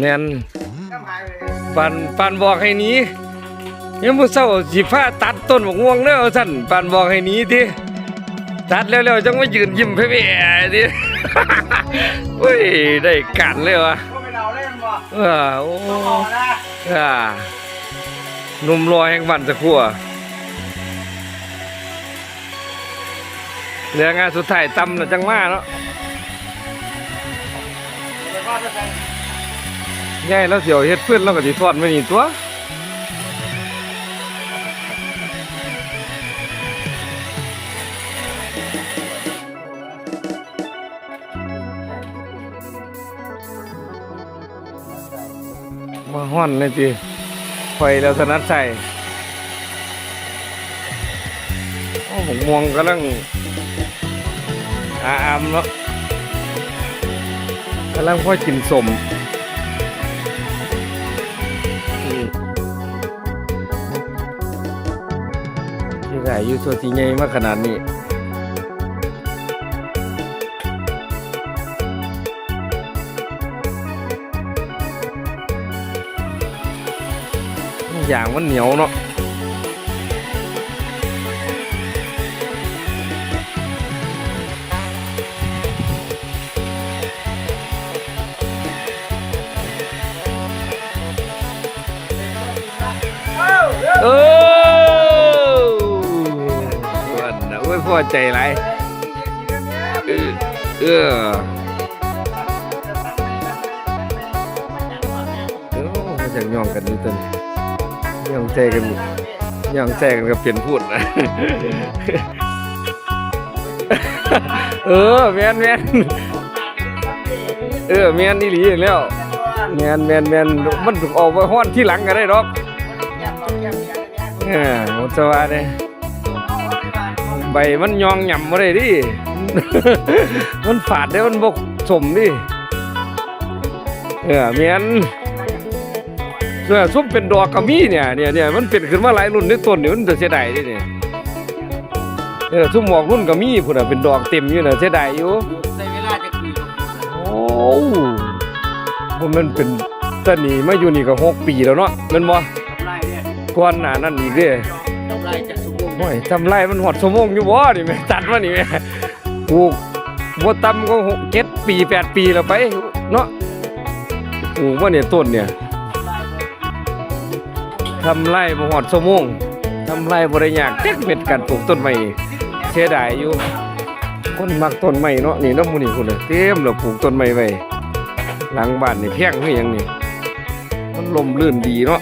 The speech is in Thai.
แม่นน้ำหายเลยปันปันบอกให้หนี้ยังมื้อเช้าสิพาตัดต้นบักม่วงเด้อท่านปันบอกให้หนี้ติตัดแล้วๆจังมายืนยิ้มแพ่ๆติโอ้ยได้กันเลยวะก็ไปเดาเล่นบ่เออโอ้ต้องออกนะอ่าหนุ่มรอแห่งบ้านตะขัวเหลืองานสุดท้ายตำแล้วจังมาเนาะเดี๋ยวก็จะ ใส่ายแล้วเสียวเฮ็ดเพื่อนเราก็สิทอดไว้นี่ตัวมาฮ้อนเลยติไฟแล้วถนัดใส่โอ้ผมมองกำลังอาอามเนาะกำลังพ่อกินสม ที่ไหนอยู่ตัวที่ใหญ่มากขนาดนี้อย่างมันเหนียวเนาะเออ ใจไรเออเออเออมาจากย่องกันนี่ตัวนี้ย่องใจกันย่องใจกันก็เปลี่ยนพูดนะเออแมนแมนเออแมนนี่หลีอีกแล้วแมนแมนแมนมันถูกออกมาห้อนที่หลังกันได้หรอกเออผมจะว่าเนี่ย ใบมันยองหย่ำมาเลยดิ มันฝาดได้มันบกสมดิ เออเมียนเออซุ่มเป็นดอกกระมี่เนี่ยเนี่ยเนี่ยมันเป็นขึ้นมาหลายรุ่นในต้นนี่มันจะเสียดายดิเนี่ยเออซุ่มหมอกรุ่นกระมี่พุ่นน่ะเป็นดอกเต็มอยู่น่ะเสียดายอยู่ใส่เวลาจะคืนโอ้ผมมันเป็นตอนนี้มาอยู่นี่ก็หกปีแล้วเนาะแมันบ่ทำไรเนี่ยก่อนหน้านั้นอีกเด้ทำไรจะสุกง โอ้ยทำไรมันหอดสมงอยู่บ่นี่แม่ตัดมานี่แม่ปลูกบ่ต่ำก็หกเจ็ดปีแปดปีแล้วไปเนาะปลูกว่าเนี่ยต้นเนี่ยทำไรบ่หอดสมงทำไรบ่ได้ยากเจักเม็ดการปลูกต้นไม้เสียดายอยู่คนมักต้นไม้เนาะนี่น้ำหมูนี่พุ่นน่ะเต็มแล้วปลูกต้นไม้ไว้หลังบ้านนี่แพงคือหยังนี่มันลมลื่นดีเนาะ